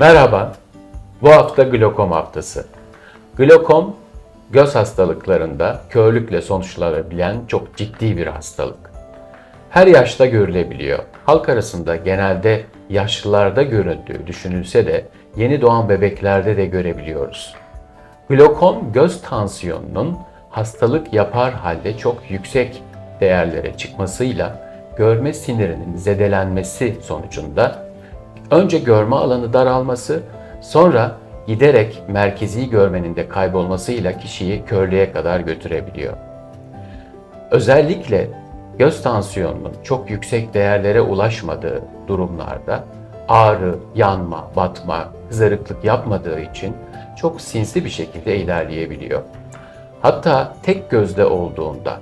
Merhaba, bu hafta glokom haftası. Glokom, göz hastalıklarında körlükle sonuçlanabilen çok ciddi bir hastalık. Her yaşta görülebiliyor. Halk arasında genelde yaşlılarda görüldüğü düşünülse de yeni doğan bebeklerde de görebiliyoruz. Glokom göz tansiyonunun hastalık yapar halde çok yüksek değerlere çıkmasıyla görme sinirinin zedelenmesi sonucunda önce görme alanı daralması, sonra giderek merkezi görmenin de kaybolmasıyla kişiyi körlüğe kadar götürebiliyor. Özellikle göz tansiyonunun çok yüksek değerlere ulaşmadığı durumlarda ağrı, yanma, batma, kızarıklık yapmadığı için çok sinsi bir şekilde ilerleyebiliyor. Hatta tek gözde olduğunda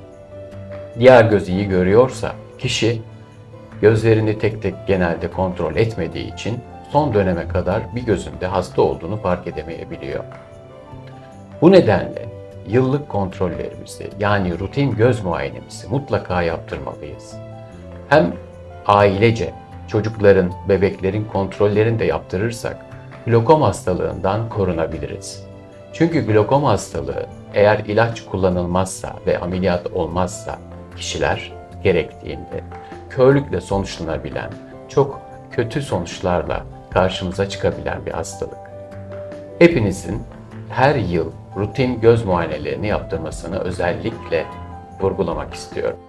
diğer göz iyi görüyorsa kişi gözlerini tek tek genelde kontrol etmediği için son döneme kadar bir gözünde hasta olduğunu fark edemeyebiliyor. Bu nedenle yıllık kontrollerimizi yani rutin göz muayenemizi mutlaka yaptırmalıyız. Hem ailece çocukların, bebeklerin kontrollerini de yaptırırsak glokom hastalığından korunabiliriz. Çünkü glokom hastalığı eğer ilaç kullanılmazsa ve ameliyat olmazsa kişiler gerektiğinde körlükle sonuçlanabilen, çok kötü sonuçlarla karşımıza çıkabilen bir hastalık. Hepinizin her yıl rutin göz muayenelerini yaptırmasını özellikle vurgulamak istiyorum.